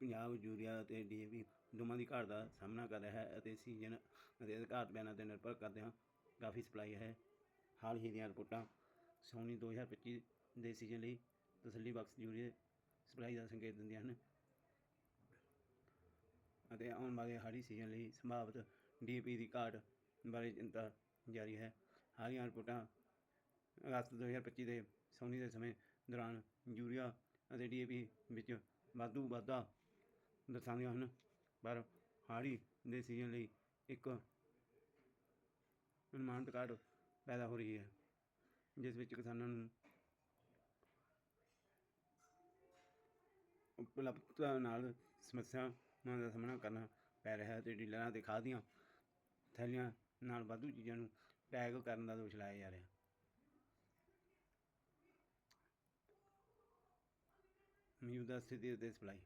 Punjab urea ਅਤੇ DAP ਦੋਵਾਂ ਦੀ ਘਾਟ ਦਾ ਸਾਹਮਣਾ ਕਰ ਰਿਹਾ ਹੈ ਅਤੇ ਸੀਜ਼ਨ ਅਤੇ ਅਧਿਕਾਰਤ ਬਿਆਨਾਂ ਤੇ ਨਿਰਭਰ ਕਰਦਿਆਂ ਕਾਫੀ ਸਪਲਾਈ ਹੈ। ਹਾਲ ਹੀ ਦੀਆਂ ਰਿਪੋਰਟਾਂ ਸੋਨੀ 2025 ਦੇ ਸੀਜ਼ਨ ਲਈ ਤਸੱਲੀ ਬਖਸ਼ ਯੂਰੀਆ ਸਪਲਾਈ ਦਾ ਸੰਕੇਤ ਦਿੰਦੀਆਂ ਹਨ ਅਤੇ ਆਉਣ ਵਾਲੇ ਹਾੜੀ ਸੀਜ਼ਨ ਲਈ ਸੰਭਾਵਿਤ ਡੀਏਪੀ ਦੀ ਘਾਟ ਬਾਰੇ ਚਿੰਤਾ ਜਾਰੀ ਹੈ। ਹਾਲੀਆ ਰਿਪੋਰਟਾਂ ਅਗਸਤ 2025 ਦੇ ਸੋਨੀ ਦੇ ਸਮੇਂ ਦੌਰਾਨ ਯੂਰੀਆ ਅਤੇ ਡੀਏਪੀ ਵਿੱਚ ਵਾਧੂ ਵਾਧਾ ਦਰਸਾਉਂਦੀਆਂ ਹਨ ਪਰ ਹਾੜੀ ਦੇ ਸੀਜ਼ਨ ਲਈ ਇੱਕ ਅਨੁਮਾਨਿਤ ਘਾਟ ਪੈਦਾ ਹੋ ਰਹੀ ਹੈ, ਜਿਸ ਵਿੱਚ ਕਿਸਾਨਾਂ ਨੂੰ ਉਪਲਬਧਤਾ ਨਾਲ ਸਮੱਸਿਆਵਾਂ ਦਾ ਸਾਹਮਣਾ ਕਰਨਾ ਪੈ ਰਿਹਾ ਹੈ ਤੇ ਡੀਲਰਾਂ ਤੇ ਖਾਦ ਦੀਆਂ ਥੈਲੀਆਂ ਨਾਲ ਵਾਧੂ ਚੀਜ਼ਾਂ ਨੂੰ ਪੈਕ ਕਰਨ ਦਾ ਦੋਸ਼ ਲਾਇਆ ਜਾ ਰਿਹਾ। ਮੌਜੂਦਾ ਸਥਿਤੀ ਅਤੇ ਸਪਲਾਈ।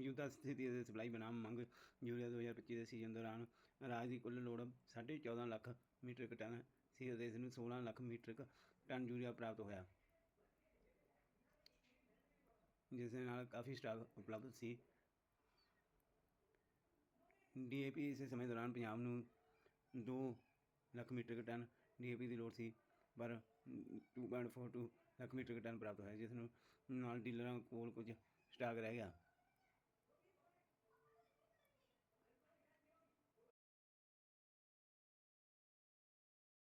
ਮੌਜੂਦਾ ਸਥਿਤੀ ਅਤੇ ਸਪਲਾਈ ਬਨਾਮ ਮੰਗ ਯੂਰੀਆ 2025 ਦੇ ਸੀਜ਼ਨ ਦੌਰਾਨ ਰਾਜ ਦੀ ਕੁੱਲ ਲੋੜ 14.5 ਲੱਖ ਮੀਟ੍ਰਿਕ ਟਨ ਸੀ ਅਤੇ ਇਸ ਨੂੰ 16 ਲੱਖ ਮੀਟ੍ਰਿਕ ਟਨ ਯੂਰੀਆ ਪ੍ਰਾਪਤ ਹੋਇਆ। ਜਿਸ ਦੇ ਨਾਲ ਕਾਫੀ ਸਟਾਕ ਉਪਲਬਧ ਸੀ। ਡੀਏਪੀ ਇਸੇ ਸਮੇਂ ਦੌਰਾਨ ਪੰਜਾਬ ਨੂੰ 2 ਲੱਖ ਮੀਟ੍ਰਿਕ ਟਨ ਡੀਏਪੀ ਦੀ ਲੋੜ ਸੀ, ਪਰ 2.42 ਲੱਖ ਮੀਟ੍ਰਿਕ ਟਨ ਪ੍ਰਾਪਤ ਹੋਇਆ, ਜਿਸ ਨੂੰ ਨਾਲ ਡੀਲਰਾਂ ਕੋਲ ਕੁਝ ਸਟਾਕ ਰਹਿ ਗਿਆ।